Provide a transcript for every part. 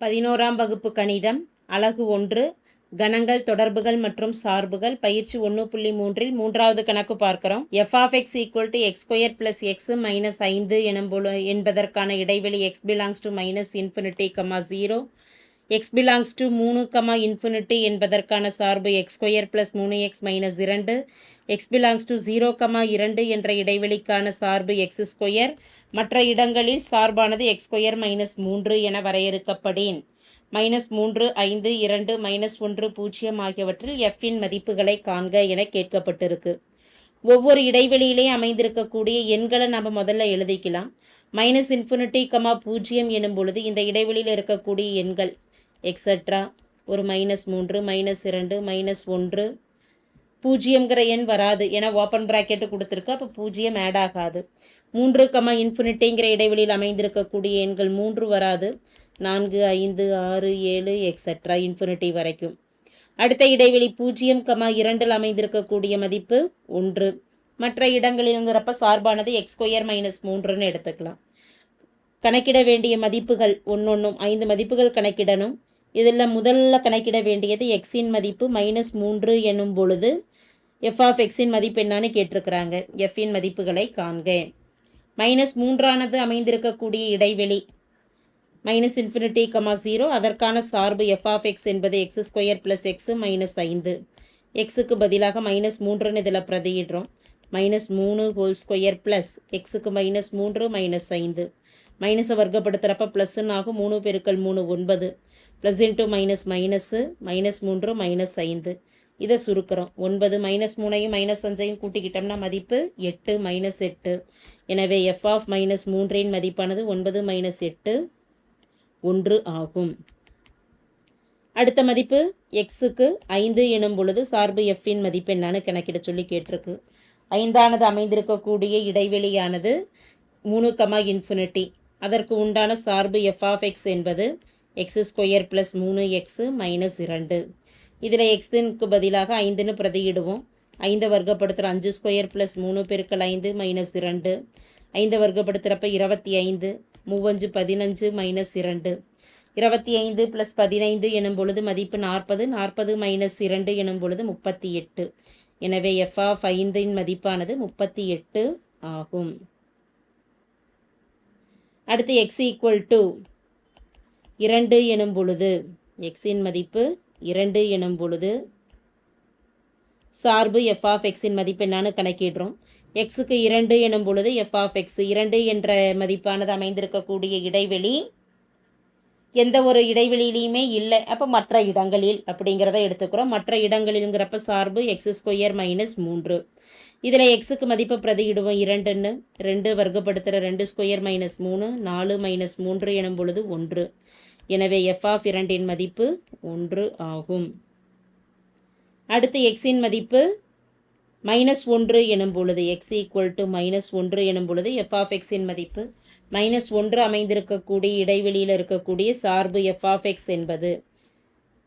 பதினோராம் வகுப்பு கணிதம் அலகு ஒன்று கணங்கள் தொடர்புகள் மற்றும் சார்புகள் பயிற்சி ஒன்று புள்ளி மூன்றில் மூன்றாவது கணக்கு பார்க்கிறோம். F of X equal to X square plus X minus ஐந்து எனும் என்பதற்கான இடைவெளி X belongs to minus infinity comma zero X belongs to மூணு கமா இன்ஃபினிட்டி என்பதற்கான சார்பு எக்ஸ் ஸ்கொயர் பிளஸ் மூணு எக்ஸ் மைனஸ் இரண்டு. X belongs to zero comma இரண்டு என்ற இடைவெளிக்கான சார்பு எக்ஸ் ஸ்கொயர் மற்ற இடங்களில் சார்பானது எக்ஸ் ஸ்கொயர் மைனஸ் மூன்று என வரையறுக்கப்படேன். மைனஸ் மூன்று ஐந்து இரண்டு மைனஸ் ஒன்று பூஜ்ஜியம் ஆகியவற்றில் எஃப்இன் மதிப்புகளை காண்க என கேட்கப்பட்டிருக்கு. ஒவ்வொரு இடைவெளியிலே அமைந்திருக்கக்கூடிய எண்களை நம்ம முதல்ல எழுதிக்கலாம். மைனஸ் இன்ஃபினிட்டி கமா பூஜ்ஜியம் எனும் பொழுது இந்த இடைவெளியில் இருக்கக்கூடிய எண்கள் எக்ஸட்ரா ஒரு மைனஸ் மூன்று மைனஸ் இரண்டு மைனஸ் ஒன்று. பூஜ்ஜியங்கிற எண் வராது. ஏன்னா ஓப்பன் ப்ராக்கெட்டு கொடுத்துருக்கு. அப்போ பூஜ்ஜியம் ஆட் ஆகாது. மூன்று கமா இன்ஃபினிட்டிங்கிற இடைவெளியில் அமைந்திருக்கக்கூடிய எண்கள் மூன்று வராது. நான்கு ஐந்து ஆறு ஏழு எக்ஸட்ரா இன்ஃபினிட்டி வரைக்கும். அடுத்த இடைவெளி பூஜ்ஜியம் கமா இரண்டில் அமைந்திருக்கக்கூடிய மதிப்பு ஒன்று. மற்ற இடங்களிலுங்கிறப்ப சார்பானது எக்ஸ் ஸ்கொயர் மைனஸ் மூன்றுன்னு எடுத்துக்கலாம். கணக்கிட வேண்டிய மதிப்புகள் ஒன்றொன்றும் ஐந்து மதிப்புகள் கணக்கிடணும். இதில் முதல்ல கணக்கிட வேண்டியது எக்ஸின் மதிப்பு மைனஸ் மூன்று எனும் பொழுது எஃப் ஆஃப் எக்ஸின் மதிப்பு என்னான்னு கேட்டிருக்கிறாங்க. எஃப்பின் மதிப்புகளை காண்க. மைனஸ் மூன்றானது அமைந்திருக்கக்கூடிய இடைவெளி மைனஸ் இன்ஃபினிட்டி கமா ஜீரோ அதற்கான சார்பு எஃப் ஆஃப் எக்ஸ் என்பது X square plus X minus ஐந்து. எக்ஸுக்கு பதிலாக மைனஸ் மூன்றுன்னு இதில் பிரதியிடுறோம். மைனஸ் மூணு ஹோல் ஸ்கொயர் ப்ளஸ் எக்ஸுக்கு மைனஸ் மூன்று மைனஸ் ஐந்து. மைனஸை வர்க்கப்படுத்துகிறப்ப ப்ளஸ்ன்னு ஆகும். மூணு பெருக்கல் மூணு ஒன்பது. Plus into minus minus minus மூன்று மைனஸ் ஐந்து. இதை சுருக்கிறோம். ஒன்பது மைனஸ் மூணையும் மைனஸ் அஞ்சையும் கூட்டிக்கிட்டோம்னா மதிப்பு எட்டு மைனஸ் எட்டு. எனவே எஃப் ஆஃப் மைனஸ் மூன்றின் மதிப்பானது ஒன்பது மைனஸ் எட்டு ஒன்று ஆகும். அடுத்த மதிப்பு எக்ஸுக்கு ஐந்து எனும் பொழுது சார்பு எஃப்பின் மதிப்பு என்னன்னு கணக்கிட சொல்லி கேட்டிருக்கு. ஐந்தானது அமைந்திருக்கக்கூடிய இடைவெளியானது மூணு கமா இன்ஃபினிட்டி அதற்கு உண்டான சார்பு எஃப் ஆஃப் எக்ஸ் என்பது எக்ஸ் ஸ்கொயர் ப்ளஸ் மூணு எக்ஸு மைனஸ் இரண்டு. இதில் எக்ஸுக்கு பதிலாக ஐந்துன்னு பிரதியிடுவோம். ஐந்தை வர்க்கப்படுத்துகிற அஞ்சு ஸ்கொயர் ப்ளஸ் மூணு பெருக்கள் ஐந்து மைனஸ் இரண்டு. ஐந்தை வர்க்கப்படுத்துகிறப்ப இருபத்தி ஐந்து மூவஞ்சு பதினஞ்சு மைனஸ் இரண்டு. இருபத்தி ஐந்து ப்ளஸ் பதினைந்து எனும் பொழுது மதிப்பு நாற்பது நாற்பது மைனஸ் இரண்டு எனும் பொழுது முப்பத்தி எட்டு. எனவே எஃப் ஆஃப் ஐந்தின் மதிப்பானது முப்பத்தி எட்டு ஆகும். அடுத்து எக்ஸ் ஈக்குவல் டு இரண்டு எனும் பொழுது எக்ஸின் மதிப்பு இரண்டு எனும் பொழுது சார்பு எஃப் ஆஃப் எக்ஸின் மதிப்பு என்னன்னு கணக்கிடுறோம். எக்ஸுக்கு இரண்டு எனும் பொழுது எஃப் ஆஃப் எக்ஸ் இரண்டு என்ற மதிப்பானது அமைந்திருக்கக்கூடிய இடைவெளி எந்த ஒரு இடைவெளியிலையுமே இல்லை. அப்போ மற்ற இடங்களில் அப்படிங்கிறத எடுத்துக்கிறோம். மற்ற இடங்களில்ங்கிறப்ப சார்பு எக்ஸ் ஸ்கொயர் மைனஸ் மூன்று. இதில் எக்ஸுக்கு மதிப்பு பிரதியிடுவோம் இரண்டுன்னு. ரெண்டு வர்க்கப்படுத்துகிற ரெண்டு ஸ்கொயர் மைனஸ் மூணு நாலு மைனஸ் மூன்று எனும் பொழுது ஒன்று. எனவே எஃப் ஆஃப் இரண்டின் மதிப்பு ஒன்று ஆகும். அடுத்து எக்ஸின் மதிப்பு மைனஸ் ஒன்று எனும் பொழுது எக்ஸ் ஈக்குவல் டு மைனஸ் ஒன்று எனும் பொழுது எஃப் ஆஃப் எக்ஸின் மதிப்பு மைனஸ் ஒன்று அமைந்திருக்கக்கூடிய இடைவெளியில் இருக்கக்கூடிய சார்பு எஃப் ஆஃப் எக்ஸ் என்பது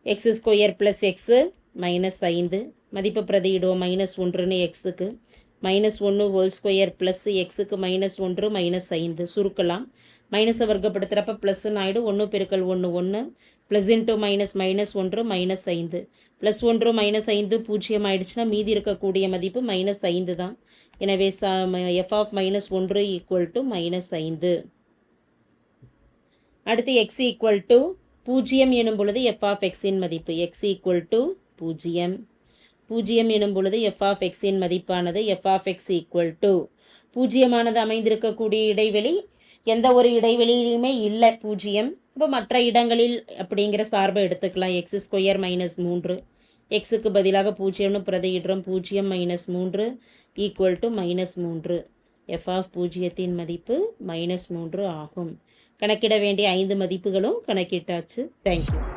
X square plus X minus ஐந்து. மதிப்பு பிரதியிடுவோம் மைனஸ் ஒன்றுன்னு எக்ஸுக்கு மைனஸ் ஒன்று ஹோல் ஸ்கொயர் ப்ளஸ் எக்ஸுக்கு மைனஸ் ஒன்று மைனஸ் ஐந்து. சுருக்கலாம். மைனஸை வர்க்கப்படுத்துகிறப்ப ப்ளஸ்ன்னு ஆகிடும் ஒன்று பெருக்கல் ஒன்று ஒன்று. ப்ளஸ் இன்ட்டு மைனஸ் மைனஸ் ஒன்று மைனஸ் ஐந்து. ப்ளஸ் ஒன்று மைனஸ் ஐந்து பூஜ்ஜியம் ஆயிடுச்சுன்னா மீதி இருக்கக்கூடிய மதிப்பு மைனஸ் ஐந்து தான். எனவே ச எஃப் ஆஃப் மைனஸ் ஒன்று ஈக்குவல் டு மைனஸ் ஐந்து. அடுத்து எக்ஸ் ஈக்குவல் டு பூஜ்ஜியம் எனும் பொழுது எஃப் ஆஃப் எக்ஸின் மதிப்பு. எக்ஸ் ஈக்குவல் டு பூஜ்ஜியம் பூஜ்ஜியம் எனும் பொழுது எஃப் ஆஃப் எக்ஸின் மதிப்பானது F of X equal to பூஜ்ஜியமானது அமைந்திருக்கக்கூடிய இடைவெளி எந்த ஒரு இடைவெளியிலுமே இல்லை பூஜ்ஜியம். இப்போ மற்ற இடங்களில் அப்படிங்கிற சார்பை எடுத்துக்கலாம். எக்ஸ் ஸ்கொயர் மைனஸ் மூன்று. எக்ஸுக்கு பதிலாக பூஜ்ஜியம்னு பிரதியிடுறோம். பூஜ்ஜியம் மைனஸ் மூன்று ஈக்குவல் டு மைனஸ் மூன்று. எஃப் ஆஃப் பூஜ்ஜியத்தின் மதிப்பு மைனஸ் மூன்று ஆகும். கணக்கிட வேண்டிய ஐந்து மதிப்புகளும் கணக்கிட்டாச்சு. தேங்க்யூ